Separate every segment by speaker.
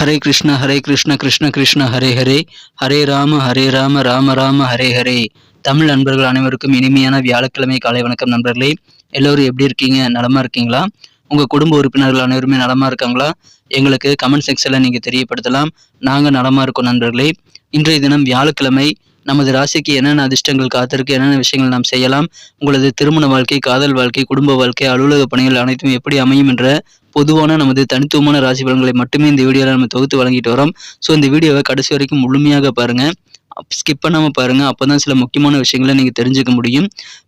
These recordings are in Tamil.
Speaker 1: ஹரே கிருஷ்ண ஹரே கிருஷ்ண கிருஷ்ண கிருஷ்ண ஹரே ஹரே. ஹரே ராம ஹரே ராம ராம ராம ஹரே ஹரே. தமிழ் நண்பர்கள் அனைவருக்கும் இனிமையான வியாழக்கிழமை காலை வணக்கம் நண்பர்களே. எல்லோரும் எப்படி இருக்கீங்க? நலமா இருக்கீங்களா? உங்க குடும்ப உறுப்பினர்கள் அனைவருமே நலமா இருக்காங்களா? எங்களுக்கு கமெண்ட் செக்ஷன்ல நீங்க தெரியப்படுத்தலாம். நாங்க நலமா இருக்கோம் நண்பர்களே. இன்றைய தினம் வியாழக்கிழமை நமது ராசிக்கு என்னென்ன அதிர்ஷ்டங்கள் காத்திருக்கு என்னென்ன விஷயங்கள் நாம் செய்யலாம் உங்களது திருமண வாழ்க்கை காதல் வாழ்க்கை குடும்ப வாழ்க்கை அலுவலக பணிகள் அனைத்தும் எப்படி அமையும் என்ற பொதுவான நமது தனித்துவமான ராசி பலன்களை மட்டுமே இந்த வீடியோவில் நம்ம தொகுத்து வழங்கிட்டு வரோம். ஸோ இந்த வீடியோவை கடைசி வரைக்கும் முழுமையாக பாருங்க. ஸ்கிப் பண்ணாமல் பாருங்கள் அப்போ தான் சில முக்கியமான விஷயங்களை நீங்கள் தெரிஞ்சுக்க முடியும்.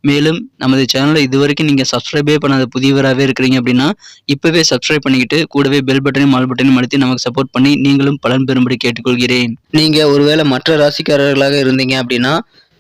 Speaker 1: மேலும் நமது சேனலை இது வரைக்கும் நீங்கள் சப்ஸ்கிரைபே பண்ணாத புதியவராகவே இருக்கிறீங்க அப்படின்னா இப்போவே சப்ஸ்கிரைப் பண்ணிக்கிட்டு கூடவே பெல் பட்டனையும் மால் பட்டனையும் அழுத்தி நமக்கு சப்போர்ட் பண்ணி நீங்களும் பலன் பெறும்படி கேட்டுக்கொள்கிறேன். நீங்கள் ஒருவேளை மற்ற ராசிக்காரர்களாக இருந்தீங்க அப்படின்னா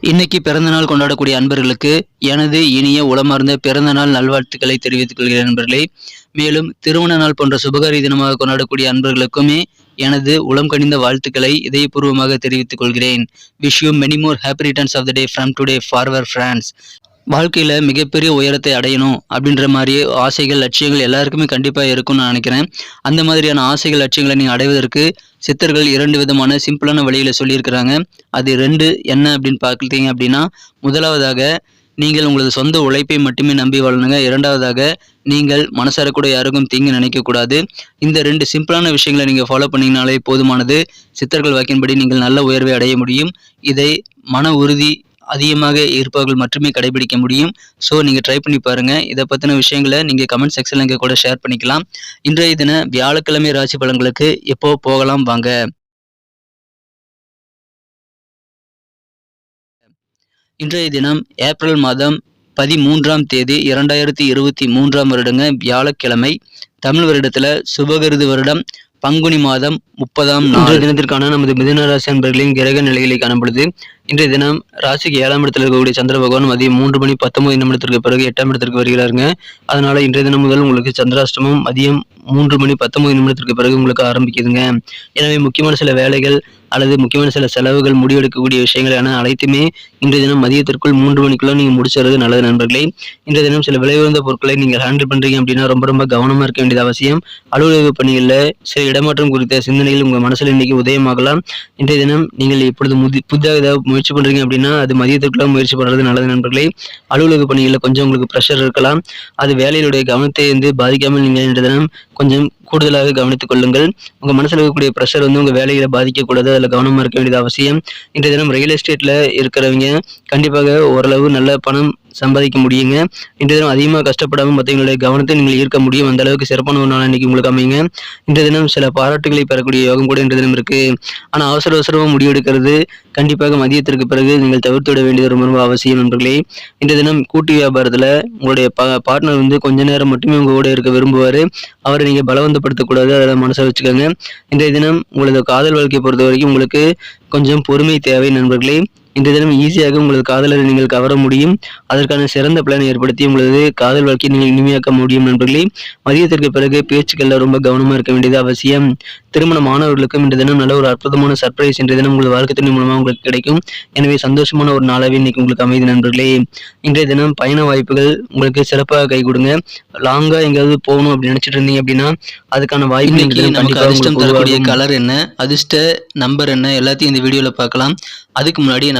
Speaker 1: இன்னைக்கு பிறந்த நாள் கொண்டாடக்கூடிய அன்பர்களுக்கு எனது இனிய உளமார்ந்த பிறந்த நாள் நல்வாழ்த்துக்களை தெரிவித்துக் கொள்கிறேன் நண்பர்களே. மேலும் திருமண நாள் போன்ற சுபகாரி தினமாக கொண்டாடக்கூடிய அன்பர்களுக்குமே எனது உளம் கனிந்த வாழ்த்துக்களை இதயபூர்வமாக தெரிவித்துக் கொள்கிறேன். Wish you many more happy returns of the day from today forever friends வாழ்க்கையில் மிகப்பெரிய உயரத்தை அடையணும் அப்படின்ற மாதிரி ஆசைகள் லட்சியங்கள் எல்லாருக்குமே கண்டிப்பாக இருக்கும்னு நான் நினைக்கிறேன். அந்த மாதிரியான ஆசைகள் லட்சியங்களை நீங்கள் அடைவதற்கு சித்தர்கள் இரண்டு விதமான சிம்பிளான வழிகளை சொல்லியிருக்கிறாங்க. அது ரெண்டு என்ன அப்படின்னு பார்த்தீங்க அப்படின்னா முதலாவதாக நீங்கள் உங்களது சொந்த உழைப்பை மட்டுமே நம்பி வாழணுங்க. இரண்டாவதாக நீங்கள் மனசார கூட யாருக்கும் தீங்கு நினைக்கக்கூடாது இந்த ரெண்டு சிம்பிளான விஷயங்களை நீங்கள் ஃபாலோ பண்ணிங்கனாலே போதுமானது. சித்தர்கள் வாக்கின்படி நீங்கள் நல்ல உயர்வை அடைய முடியும். இதை மன உறுதி அதிகமாக இருப்பவர்கள் மட்டுமே கடைபிடிக்க முடியும். ஸோ நீங்கள் ட்ரை பண்ணி பாருங்கள் இதை பற்றின விஷயங்களை நீங்கள் கமெண்ட் செக்ஷனில் இங்கே கூட ஷேர் பண்ணிக்கலாம். இன்றைய தின வியாழக்கிழமை ராசி பலன்களுக்கு எப்போ போகலாம் வாங்க. இன்றைய தினம் ஏப்ரல் மாதம் பதிமூன்றாம் தேதி இரண்டாயிரத்தி இருபத்தி மூன்றாம் வருடங்க வியாழக்கிழமை. தமிழ் வருடத்தில் சுபகிருது வருடம் பங்குனி மாதம் முப்பதாம் நாள். தினத்திற்கான நமது மிதுன ராசி அன்பர்களின் கிரக நிலைகளை காணப்படுது இன்றைய தினம் ராசிக்கு ஏழாம் இடத்தில் இருக்கக்கூடிய சந்திர பகவான் மதியம் மூன்று மணி பத்தொன்பது நிமிடத்திற்கு பிறகு எட்டாம் இடத்திற்கு வருகிறாருங்க. அதனால இன்றைய தினம் முதல் உங்களுக்கு சந்திராஷ்டமம் மதியம் மூன்று மணி பத்தொன்பது நிமிடத்திற்கு பிறகு உங்களுக்கு ஆரம்பிக்குதுங்க. எனவே முக்கியமான சில வேலைகள் அல்லது முக்கியமான சில செலவுகள் முடிவெடுக்கக்கூடிய விஷயங்களான அனைத்துமே இன்றைய தினம் மதியத்திற்குள் மூன்று மணிக்குள்ள நீங்க முடிச்சுறது நல்லது நண்பர்களே. இன்றைய தினம் சில விலை உயர்ந்த பொருட்களை நீங்கள் ஹேண்டில் பண்றீங்க அப்படின்னா ரொம்ப ரொம்ப கவனமா இருக்க வேண்டியது அவசியம். அலுவலக பணிகளில் சில இடமாற்றம் குறித்த சிந்தனைகள் உங்க மனசுல இன்னைக்கு உதயமாகலாம். இன்றைய தினம் நீங்கள் இப்பொழுது முதி புதிதாக ஏதாவது முயற்சி பண்றீங்க அப்படின்னா அது மதியத்துக்குள்ள முயற்சி பண்றது நல்லது நண்பர்களே. அலுவலக பணிகளில் கொஞ்சம் உங்களுக்கு ப்ரெஷர் இருக்கலாம். அது வேலையிலுடைய கவனத்தை வந்து பாதிக்காமல் நீங்கள் தினம் கொஞ்சம் கூடுதலாக கவனித்துக் கொள்ளுங்கள். உங்க மனசுல இருக்கக்கூடிய ப்ரெஷர் வந்து உங்க வேலையில பாதிக்கக்கூடாது. அதில் கவனமா இருக்க வேண்டியது அவசியம். இன்றைய தினம் ரியல் எஸ்டேட்ல இருக்கிறவங்க கண்டிப்பாக ஓரளவு நல்ல பணம் சம்பாதிக்க முடியுங்க. இன்றைய தினம் அதிகமாக கஷ்டப்படாமல் மற்றவங்களுடைய கவனத்தை நீங்கள் ஈர்க்க முடியும். அந்த அளவுக்கு சிறப்பான ஒரு நாள் இன்னைக்கு உங்களுக்கு அமைங்க இன்றைய தினம் சில பாராட்டுகளை பெறக்கூடிய யோகம் கூட இன்றைய தினம் இருக்கு. ஆனால் அவசர அவசரமாக முடிவெடுக்கிறது கண்டிப்பாக மதியத்திற்கு பிறகு நீங்கள் தவிர்த்து விட வேண்டியது ரொம்ப ரொம்ப அவசியம் நண்பர்களே. இன்றைய தினம் கூட்டு வியாபாரத்தில் உங்களுடைய பார்ட்னர் வந்து கொஞ்ச நேரம் மட்டுமே உங்க கூட இருக்க விரும்புவார். அவரை நீங்கள் பலவந்தப்படுத்தக்கூடாது அதில் மனசை வச்சுக்கோங்க. இன்றைய தினம் உங்களது காதல் வாழ்க்கையை பொறுத்த வரைக்கும் உங்களுக்கு கொஞ்சம் பொறுமை தேவை நண்பர்களே. இன்றைய தினம் ஈஸியாக உங்களது காதலரை நீங்கள் கவர முடியும். அதற்கான சிறந்த பிளானை ஏற்படுத்தி உங்களது காதல் வாழ்க்கையை நீங்கள் இனிமையாக்க முடியும் நண்பர்களே. மதியத்திற்கு பிறகு பேச்சுக்கள்ல ரொம்ப கவனமா இருக்க வேண்டியது அவசியம். திருமண மாணவர்களுக்கும் இன்றைய தினம் நல்ல ஒரு அற்புதமான சர்ப்ரைஸ் இன்றைய தினம் உங்களது வாழ்க்கை துணை மூலமாக உங்களுக்கு கிடைக்கும். எனவே சந்தோஷமான ஒரு நாளாவே இன்னைக்கு உங்களுக்கு அமைதி நண்பர்களே. இன்றைய தினம் பயண வாய்ப்புகள் உங்களுக்கு சிறப்பாக கை கொடுங்க. லாங்கா எங்கேயாவது போகணும் அப்படின்னு நினைச்சிட்டு இருந்தீங்க அப்படின்னா அதுக்கான வாய்ப்பு கண்டிப்பாக
Speaker 2: அதிர்ஷ்டம் தரக்கூடிய. கலர் என்ன அதிர்ஷ்ட நம்பர் என்ன எல்லாத்தையும் இந்த வீடியோவில் பார்க்கலாம். அதுக்கு முன்னாடி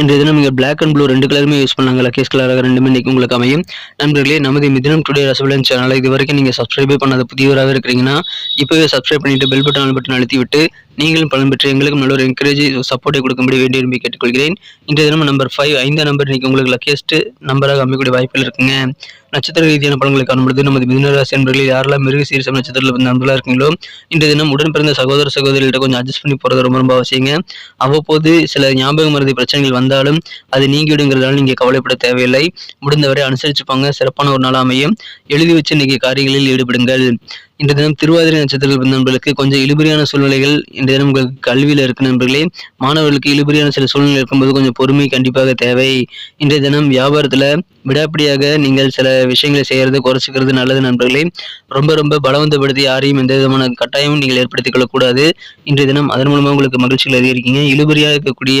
Speaker 2: இன்றைய தினம் நீங்கள் பிளாக் அண்ட் ப்ளூ ரெண்டு கலருமே யூஸ் பண்ணாங்க லக்கேஸ் கலராக ரெண்டுமே இன்னைக்கு உங்களுக்கு அமையும். நண்பர்களே நமது மிதினம் டுடே ரசபலன் சேனலை இது வரைக்கும் நீங்கள் சப்ஸ்கிரைபே பண்ணாத புதியவராக இருக்கிறீங்கன்னா இப்போவே சப்ஸ்கிரைப் பண்ணிட்டு பெல் பட்டன் பட்டன் அழுத்தி விட்டு நீங்களும் பலன் பெற்று எங்களுக்கு நல்ல ஒரு என்கரேஜ் சப்போர்ட்டை கொடுக்கும்படி வேண்டிய விரும்பி கேட்டுக்கொள்கிறேன். இன்றைய தினம் நம்பர் ஃபைவ் ஐந்தாம் நம்பர் இன்னைக்கு உங்களுக்கு லக்கியஸ்ட் நம்பராக அமைக்கக்கூடிய வாய்ப்புகள் இருக்குங்க. நட்சத்திர ரீதியான பலன்களை காணும்பொழுது நமது மிதுனராசி என்பர்களில் யாரெல்லாம் மிருக சீரிசம் நட்சத்திரத்தில் நண்பர்களாக இருக்கீங்களோ இன்றைய தினம் உடன் பிறந்த சகோதர சகோதரிகிட்ட கொஞ்சம் அட்ஜஸ்ட் பண்ணி போகிறது ரொம்ப ரொம்ப அவசியங்க. அவ்வப்போது சில ஞாபக மருதி பிரச்சனைகள் வந்து வந்தாலும் அது நீங்கிவிடுங்கிறதால நீங்கள் கவலைப்பட தேவையில்லை. முடிந்தவரை அனுசரிச்சுப்பாங்க. சிறப்பான ஒரு நாள் அமையும். எழுதி வச்சு இன்னைக்கு காரியங்களில் ஈடுபடுங்கள். இன்று தினம் திருவாதிரை நட்சத்திரத்தில் பிறந்த நண்பர்களுக்கு கொஞ்சம் இழுபறியான சூழ்நிலைகள் இந்த தினம் உங்களுக்கு கல்வியில் இருக்கு நண்பர்களே. மாணவர்களுக்கு இழுபறியான சில சூழ்நிலை இருக்கும்போது கொஞ்சம் பொறுமை கண்டிப்பாக தேவை. இன்றைய தினம் வியாபாரத்தில் விடாப்பிடியாக நீங்கள் சில விஷயங்களை செய்கிறது குறைச்சிக்கிறது நல்லது நண்பர்களே. ரொம்ப ரொம்ப பலவந்தப்படுத்தி யாரையும் எந்த விதமான கட்டாயமும் நீங்கள் ஏற்படுத்திக் கொள்ளக்கூடாது. இன்றைய தினம் அதன் மூலமாக உங்களுக்கு மகிழ்ச்சிகள் அதிகரிக்கீங்க. இழுபறியாக இருக்கக்கூடிய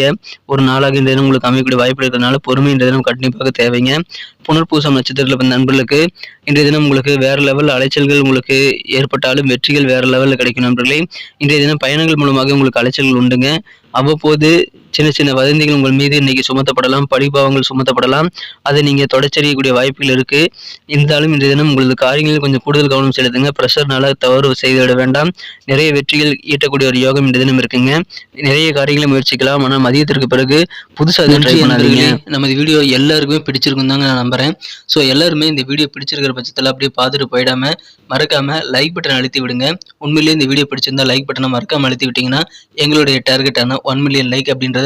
Speaker 2: ஒரு நாளாக இந்த தினம் உங்களுக்கு அமையக்கூடிய வாய்ப்பு இருக்கிறதுனால பொறுமை இன்றைய தினம் கண்டிப்பாக தேவைங்க. புனர்பூசம் நட்சத்திரத்தில் பிறந்த நண்பர்களுக்கு இன்றைய தினம் உங்களுக்கு வேற லெவல் அலைச்சல்கள் உங்களுக்கு ஏற்பட்டாலும் வெற்றிகள் வேற லெவலில் கிடைக்கும் நண்பர்களே. இன்றைய தினம் பயணங்கள் மூலமாக உங்களுக்கு அலைச்சல்கள் உண்டுங்க. அவ்வப்போது சின்ன சின்ன வதந்திகள் உங்கள் மீது இன்னைக்கு சுமத்தப்படலாம் படிபாவங்கள் சுமத்தப்படலாம். அதை நீங்கள் தொடச்சறியக்கூடிய வாய்ப்புகள் இருக்கு. இருந்தாலும் இன்றைய தினம் உங்களது காரியங்களில் கொஞ்சம் கூடுதல் கவனம் செலுத்துங்க. ப்ரெஷர்னால தவறு செய்துவிட வேண்டாம். நிறைய வெற்றிகள் ஈட்டக்கூடிய ஒரு யோகம் இன்றைய தினம் இருக்குங்க. நிறைய காரியங்களை முயற்சிக்கலாம். ஆனால் மதியத்திற்கு பிறகு புதுசாக ட்ரை பண்ணாதீங்க.
Speaker 1: நமது வீடியோ எல்லாருக்குமே பிடிச்சிருக்கும் தாங்க நான் நம்புறேன். ஸோ எல்லாருமே இந்த வீடியோ பிடிச்சிருக்கிற பட்சத்தில் அப்படியே பார்த்துட்டு போயிடாம மறக்காம லைக் பட்டன் அழுத்தி விடுங்க. உண்மையிலேயே இந்த வீடியோ பிடிச்சிருந்தா லைக் பட்டனை மறக்காம அழுத்தி விட்டீங்கன்னா எங்களுடைய டார்கெட்டான ஒன் மில்லியன் லைக் அப்படின்றத